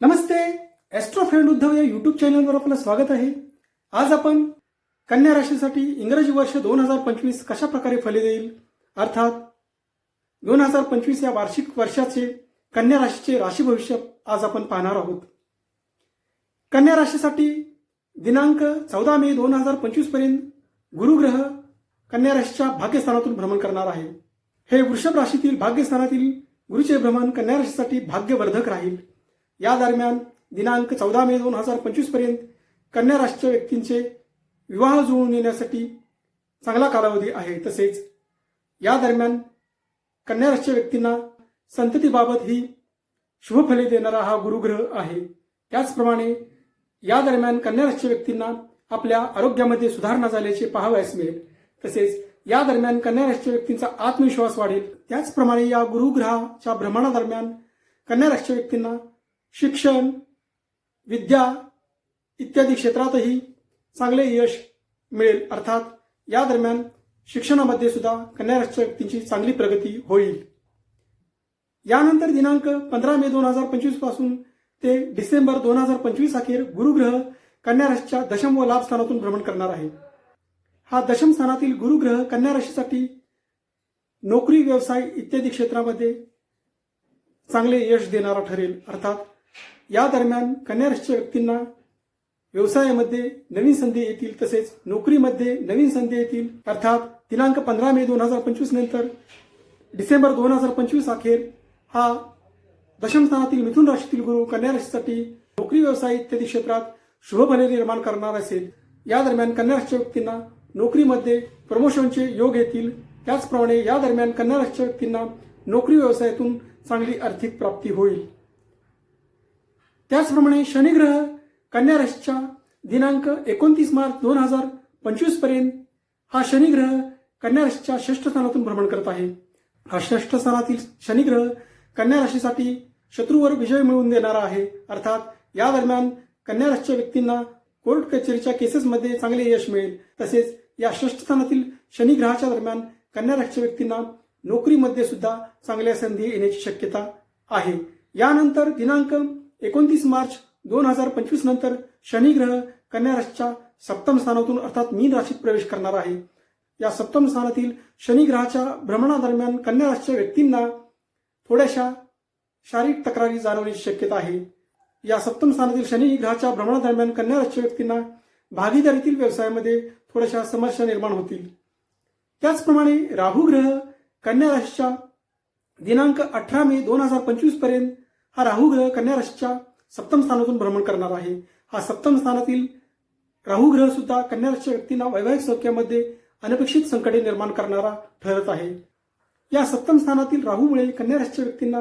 नमस्ते Austro friend Uddhav या YouTube चॅनलवर आपलं स्वागत आहे. आज आपण कन्या राशीसाठी इंग्रजी वर्ष दोन हजार पंचवीस कशा प्रकारे फले देईल? अर्थात दोन हजार पंचवीस या वार्षिक वर्षाचे कन्या राशीचे राशी भविष्य आज आपण पाहणार आहोत. कन्या राशीसाठी दिनांक चौदा मे दोन हजार पंचवीसपर्यंत गुरुग्रह कन्या राशीच्या भाग्यस्थानातून भ्रमण करणार आहे. हे वृषभ राशीतील भाग्यस्थानातील गुरुचे भ्रमण कन्या राशीसाठी भाग्यवर्धक राहील. या दरम्यान दिनांक चौदा मे दोन हजार पंचवीसपर्यंत कन्या राष्ट्रीय व्यक्तींचे विवाह जुळवून येण्यासाठी चांगला कालावधी आहे. तसेच या दरम्यान कन्या राष्ट्रीय व्यक्तींना संततीबाबत ही शुभफले देणारा हा गुरुग्रह आहे. त्याचप्रमाणे या दरम्यान कन्या राष्ट्रीय व्यक्तींना आपल्या आरोग्यामध्ये सुधारणा झाल्याचे पाहावयास मिळेल. तसेच या दरम्यान कन्या राष्ट्रीय व्यक्तींचा आत्मविश्वास वाढेल. त्याचप्रमाणे या गुरुग्रहाच्या भ्रमणादरम्यान कन्या राष्ट्रीय व्यक्तींना शिक्षण विद्या इत्यादी क्षेत्रातही चांगले यश मिळेल. अर्थात या दरम्यान शिक्षणामध्ये सुद्धा कन्या राशीच्या व्यक्तींची चांगली प्रगती होईल. यानंतर दिनांक पंधरा मे दोन हजार पंचवीसपासून ते डिसेंबर दोन हजार पंचवीस अखेर गुरुग्रह कन्या राशीच्या दशम व लाभ स्थानातून भ्रमण करणार आहे. हा दशम स्थानातील गुरुग्रह कन्या राशीसाठी नोकरी व्यवसाय इत्यादी क्षेत्रामध्ये चांगले यश देणारा ठरेल. अर्थात या दरम्यान कन्या राशीच्या व्यक्तींना व्यवसायामध्ये नवीन संधी येतील तसेच नोकरीमध्ये नवीन संधी येतील. अर्थात दिनांक पंधरा मे दोन हजार पंचवीस नंतर डिसेंबर दोन हजार पंचवीस अखेर हा दशम स्थानातील मिथुन राशीतील गुरु कन्या राशीसाठी नोकरी व्यवसाय इत्यादी क्षेत्रात शुभभने निर्माण करणार असेल. या दरम्यान कन्या राशीच्या व्यक्तींना नोकरीमध्ये प्रमोशनचे योग येतील. त्याचप्रमाणे या दरम्यान कन्या राशीच्या व्यक्तींना नोकरी व्यवसायातून चांगली आर्थिक प्राप्ती होईल. त्याचप्रमाणे शनिग्रह कन्या राशीच्या दिनांक एकोणतीस मार्च दोन हजार पंचवीसपर्यंत हा शनिग्रह कन्या राशीच्या श्रेष्ठ स्थानातून भ्रमण करत आहे. हा श्रेष्ठ स्थानातील शनिग्रह कन्या राशीसाठी शत्रूवर विजय मिळवून देणारा आहे. अर्थात या दरम्यान कन्या राशीच्या व्यक्तींना कोर्ट कचेरीच्या केसेसमध्ये चांगले यश मिळेल. तसेच या श्रेष्ठ स्थानातील शनिग्रहाच्या दरम्यान कन्या राशीच्या व्यक्तींना नोकरीमध्ये सुद्धा चांगल्या संधी येण्याची शक्यता आहे. यानंतर दिनांक एकोणतीस मार्च दोन हजार पंचवीस नंतर शनिग्रह कन्या राशीच्या सप्तम स्थानातून अर्थात मीन राशीत प्रवेश करणार आहे. या सप्तम स्थानातील शनिग्रहाच्या भ्रमणादरम्यान कन्या राशीच्या व्यक्तींना थोड्याशा शारीरिक तक्रारी जाणवण्याची शक्यता आहे. या सप्तम स्थानातील शनी ग्रहाच्या भ्रमणादरम्यान कन्या राशीच्या व्यक्तींना भागीदारीतील व्यवसायामध्ये थोड्याशा समस्या निर्माण होतील. त्याचप्रमाणे राहू ग्रह कन्या राशीच्या दिनांक अठरा मे दोन हजार पंचवीसपर्यंत हा राहू ग्रह कन्या राशीच्या सप्तम स्थानातून भ्रमण करणार आहे. हा सप्तम स्थानातील राहू ग्रह सुद्धा कन्या राशीच्या व्यक्तींना वैवाहिक सौख्यामध्ये अनपेक्षित संकटे निर्माण करणारा ठरत आहे. या सप्तम स्थानातील राहूमुळे कन्या राशीच्या व्यक्तींना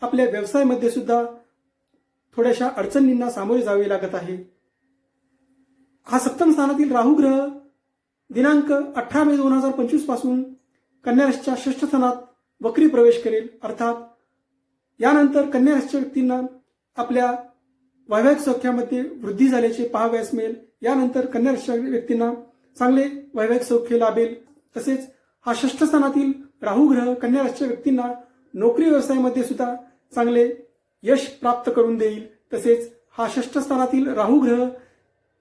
आपल्या व्यवसायामध्ये सुद्धा थोड्याशा अडचणींना सामोरे जावे लागत आहे. हा सप्तम स्थानातील राहू ग्रह दिनांक अठरा मे दोन हजार पंचवीसपासून कन्या राशीच्या षष्ठ स्थानात वक्री प्रवेश करेल. अर्थात यानंतर कन्या राशीच्या व्यक्तींना आपल्या वैवाहिक सौख्यामध्ये वृद्धी झाल्याचे पाहावयास मिळेल. यानंतर कन्या राशीच्या व्यक्तींना चांगले वैवाहिक सौख्य लाभेल. तसेच हा षष्ठ स्थानातील राहू ग्रह कन्या राशीच्या व्यक्तींना नोकरी व्यवसायामध्ये सुद्धा चांगले यश प्राप्त करून देईल. तसेच हा षष्ठ स्थानातील राहू ग्रह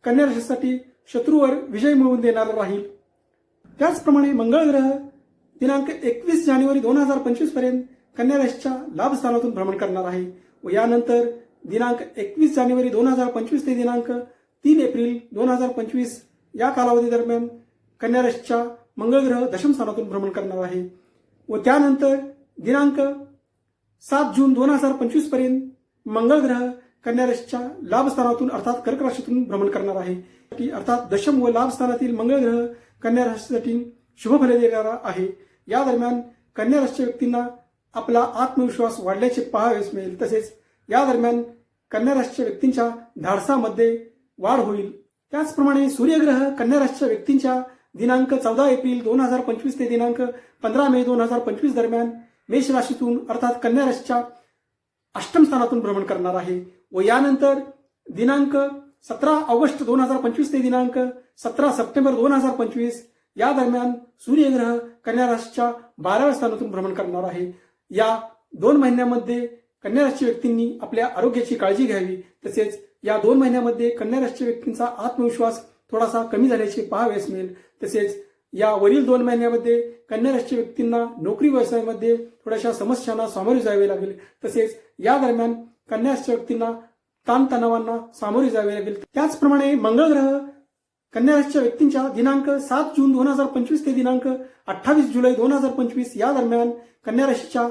कन्या राशीसाठी शत्रूवर विजय मिळवून देणारा राहील. त्याचप्रमाणे मंगळ ग्रह दिनांक एकवीस जानेवारी दोन हजार पंचवीसपर्यंत कन्या राशीच्या लाभ स्थानातून भ्रमण करणार आहे व यानंतर दिनांक एकवीस जानेवारी दोन हजार पंचवीस ते दिनांक तीन एप्रिल दोन हजार पंचवीस या कालावधी दरम्यान कन्या राशीच्या मंगळग्रह दशम स्थानातून भ्रमण करणार आहे व त्यानंतर दिनांक सात जून दोन हजार पंचवीसपर्यंत मंगळग्रह कन्या राशीच्या लाभ स्थानातून अर्थात कर्क राशीतून भ्रमण करणार आहे. की अर्थात दशम व लाभ स्थानातील मंगळ कन्या राशीसाठी शुभफले देणारा आहे. या दरम्यान कन्या राशीच्या व्यक्तींना आपला आत्मविश्वास वाढल्याचे पाहावेस मिळेल. तसेच या दरम्यान कन्या राशीच्या व्यक्तींच्या धाडसामध्ये वाढ होईल. त्याचप्रमाणे सूर्यग्रह कन्या राशीच्या व्यक्तींच्या दिनांक चौदा एप्रिल दोन हजार पंचवीस ते दिनांक पंधरा मे दोन हजार पंचवीस दरम्यान मेष राशीतून अर्थात कन्या राशीच्या अष्टम स्थानातून भ्रमण करणार आहे व यानंतर दिनांक सतरा ऑगस्ट दोन हजार पंचवीस ते दिनांक सतरा सप्टेंबर दोन हजार पंचवीस या दरम्यान सूर्यग्रह कन्या राशीच्या बाराव्या स्थानातून भ्रमण करणार आहे. या दोन महिन्यामध्ये कन्या राशी व्यक्तींनी आपल्या आरोग्याची काळजी घ्यावी. तसेच या दोन महिन्यामध्ये कन्या राशी व्यक्तींचा आत्मविश्वास थोडासा कमी झाल्याचे पाहावयास मिळेल. तसेच या वरील दोन महिन्यामध्ये कन्या राशी व्यक्तींना नोकरी व्यवसायामध्ये थोड्याशा समस्यांना सामोरे जावे लागेल. तसेच या दरम्यान कन्या राशी व्यक्तींना ताणतणावांना सामोरे जावे लागेल. त्याचप्रमाणे मंगळ ग्रह कन्या राशीच्या व्यक्तींच्या दिनांक सात जून दोन हजार पंचवीस ते दिनांक अठ्ठावीस जुलै दोन हजार पंचवीस या दरम्यान कन्या राशीच्या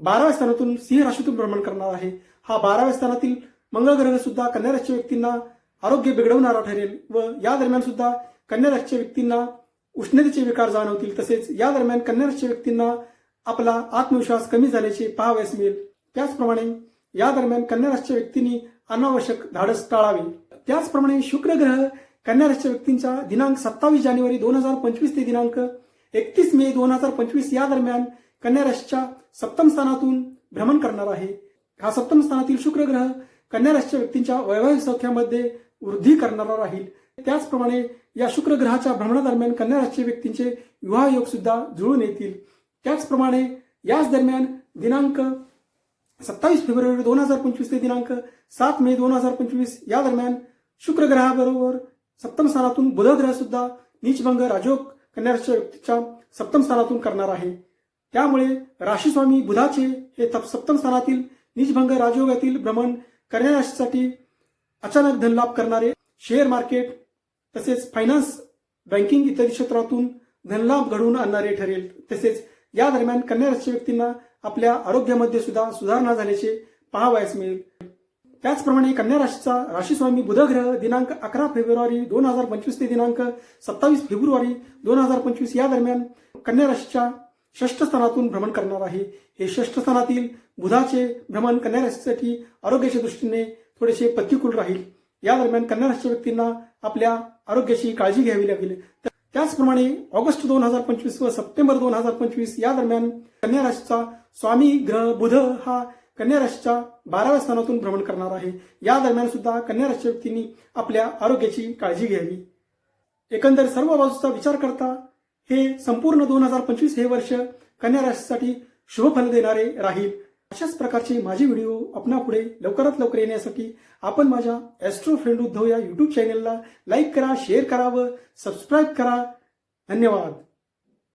बाराव्या स्थानातून सिंह राशीतून भ्रमण करणार आहे. हा बाराव्या स्थानातील मंगळ ग्रह सुद्धा कन्या राशीच्या व्यक्तींना आरोग्य बिघडवणारा ठरेल व या दरम्यान सुद्धा कन्या राशीच्या व्यक्तींना उष्णतेचे विकार जाणवतील. तसेच या दरम्यान कन्या राशीच्या व्यक्तींना आपला आत्मविश्वास कमी झाल्याचे पाहावयास मिळेल. त्याचप्रमाणे या दरम्यान कन्या राशीच्या व्यक्तींनी अनावश्यक धाडस टाळावे. त्याचप्रमाणे शुक्र ग्रह कन्या राशीच्या व्यक्तींच्या दिनांक सत्तावीस जानेवारी दोन हजार पंचवीस ते दिनांक एकतीस मे दोन हजार पंचवीस या दरम्यान कन्या राशीच्या सप्तम स्थानातून भ्रमण करणार आहे. हा सप्तम स्थानातील शुक्र ग्रह कन्या राशीच्या व्यक्तींच्या वैवाहिक सौख्यामध्ये वृद्धी करणारा राहील. त्याचप्रमाणे या शुक्र ग्रहाच्या भ्रमणादरम्यान कन्या राशीच्या व्यक्तींचे विवाह योग सुद्धा जुळून येतील. त्याचप्रमाणे याच दरम्यान दिनांक सत्तावीस फेब्रुवारी दोन हजार पंचवीस ते दिनांक सात मे दोन हजार पंचवीस या दरम्यान शुक्र ग्रहाबरोबर सप्तम स्थानातून बुध ग्रह सुद्धा नीचभंग राजयोग कन्या व्यक्तीच्या सप्तम स्थानातून करणार आहे. त्यामुळे राशीस्वामी बुधाचे हे सप्तम स्थानातील निजभंग राजयोगातील भ्रमण कन्या राशीसाठी अचानक धनलाभ करणारे शेअर मार्केट तसेच फायनान्स बँकिंग इत्यादी क्षेत्रातून धनलाभ घडवून आणणारे ठरेल. तसेच या दरम्यान कन्या राशीच्या व्यक्तींना आपल्या आरोग्यामध्ये सुद्धा सुधारणा झाल्याचे पाहावयास मिळेल. त्याचप्रमाणे कन्या राशीचा राशीस्वामी स्वामी बुधग्रह दिनांक अकरा फेब्रुवारी दोन हजार पंचवीस ते दिनांक सत्तावीस फेब्रुवारी दोन हजार पंचवीस या दरम्यान कन्या राशीच्या षष्ठ स्थानातून भ्रमण करणार आहे. हे षष्ठ स्थानातील बुधाचे भ्रमण कन्या राशीसाठी आरोग्याच्या दृष्टीने थोडेसे प्रतिकूल राहील. या दरम्यान कन्या राशीच्या व्यक्तींना आपल्या आरोग्याची काळजी घ्यावी लागेल. त्याचप्रमाणे ऑगस्ट दोन हजार पंचवीस व सप्टेंबर दोन हजार पंचवीस या दरम्यान कन्या राशीचा स्वामी ग्रह बुध हा कन्या राशीच्या बाराव्या स्थानातून भ्रमण करणार आहे. या दरम्यान सुद्धा कन्या राशीच्या व्यक्तींनी आपल्या आरोग्याची काळजी घ्यावी. एकंदर सर्व बाजूचा विचार करता हे संपूर्ण दोन हजार पंचवीस हे वर्ष कन्या राशीसाठी शुभफल देणारे राहील. अशाच प्रकारचे माझे व्हिडिओ आपणापुढे लवकरात लवकर येण्यासाठी आपण माझ्या एस्ट्रो फ्रेंड उद्धव या युट्यूब चॅनलला लाईक करा शेअर करा व सबस्क्राईब करा. धन्यवाद.